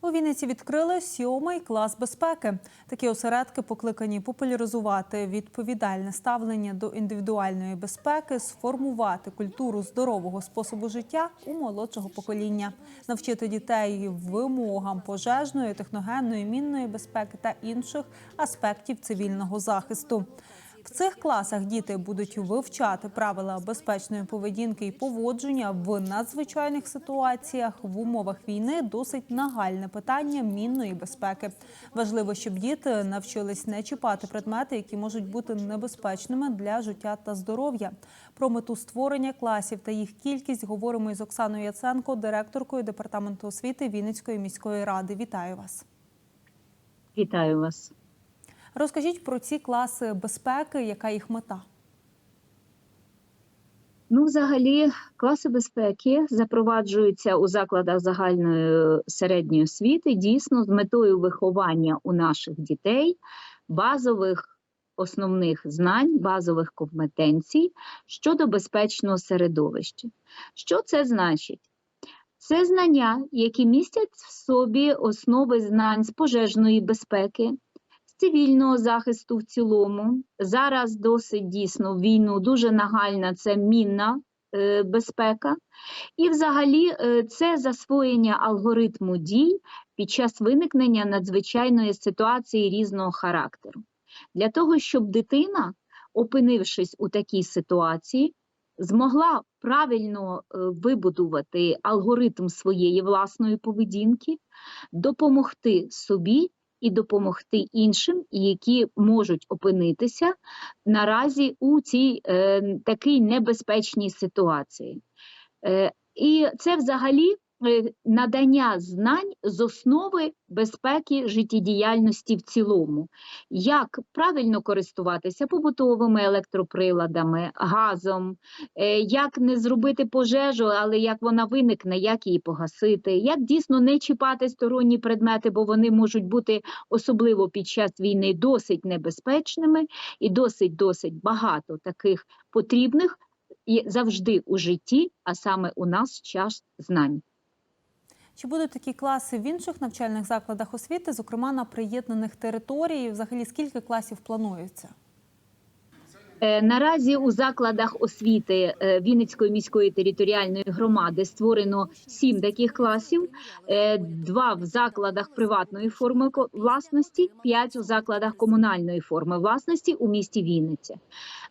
У Вінниці відкрили сьомий клас безпеки. Такі осередки покликані популяризувати відповідальне ставлення до індивідуальної безпеки, сформувати культуру здорового способу життя у молодшого покоління, навчити дітей вимогам пожежної, техногенної, мінної безпеки та інших аспектів цивільного захисту. В цих класах діти будуть вивчати правила безпечної поведінки і поводження в надзвичайних ситуаціях в умовах війни. Досить нагальне питання мінної безпеки. Важливо, щоб діти навчились не чіпати предмети, які можуть бути небезпечними для життя та здоров'я. Про мету створення класів та їх кількість говоримо із Оксаною Яценко, директоркою департаменту освіти Вінницької міської ради. Вітаю вас. Вітаю вас. Розкажіть про ці класи безпеки, яка їх мета? Ну, взагалі, класи безпеки запроваджуються у закладах загальної середньої освіти дійсно з метою виховання у наших дітей базових основних знань, базових компетенцій щодо безпечного середовища. Що це значить? Це знання, які містять в собі основи знань з пожежної безпеки, цивільного захисту в цілому. Зараз досить дійсно війну дуже нагальна це мінна е, безпека. І взагалі е, це засвоєння алгоритму дій під час виникнення надзвичайної ситуації різного характеру. Для того, щоб дитина, опинившись у такій ситуації, змогла правильно е, вибудувати алгоритм своєї власної поведінки, допомогти собі і допомогти іншим, які можуть опинитися наразі у цій е, такій небезпечній ситуації. Е, і це взагалі надання знань з основи безпеки життєдіяльності в цілому, як правильно користуватися побутовими електроприладами, газом, е, як не зробити пожежу, але як вона виникне, як її погасити, як дійсно не чіпати сторонні предмети, бо вони можуть бути особливо під час війни досить небезпечними і досить досить багато таких потрібних завжди у житті, а саме у нас час знань. Чи будуть такі класи в інших навчальних закладах освіти, зокрема на приєднаних територіях? Взагалі скільки класів планується? Е, Наразі у закладах освіти е, Вінницької міської територіальної громади створено сім таких класів: е, два в закладах приватної форми власності, п'ять у закладах комунальної форми власності у місті Вінниця.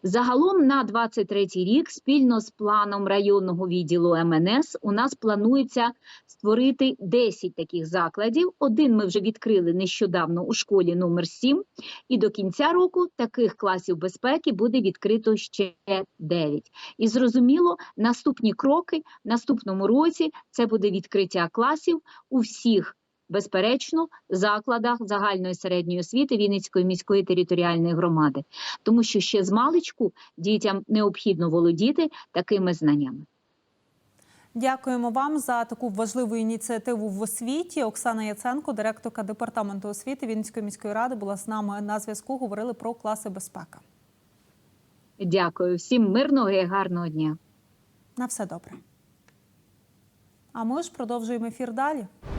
Загалом на 23 рік спільно з планом районного відділу МНС у нас планується створити 10 таких закладів. Один ми вже відкрили нещодавно у школі номер 7 і до кінця року таких класів безпеки буде відкрито ще 9. І зрозуміло, наступні кроки в наступному році це буде відкриття класів у всіх. Безперечно, закладах загальної середньої освіти Вінницької міської територіальної громади, тому що ще з маличку дітям необхідно володіти такими знаннями. Дякуємо вам за таку важливу ініціативу в освіті. Оксана Яценко, директорка департаменту освіти Вінницької міської ради, була з нами на зв'язку. Говорили про класи безпеки. Дякую всім мирного і гарного дня. На все добре. А ми ж продовжуємо ефір далі.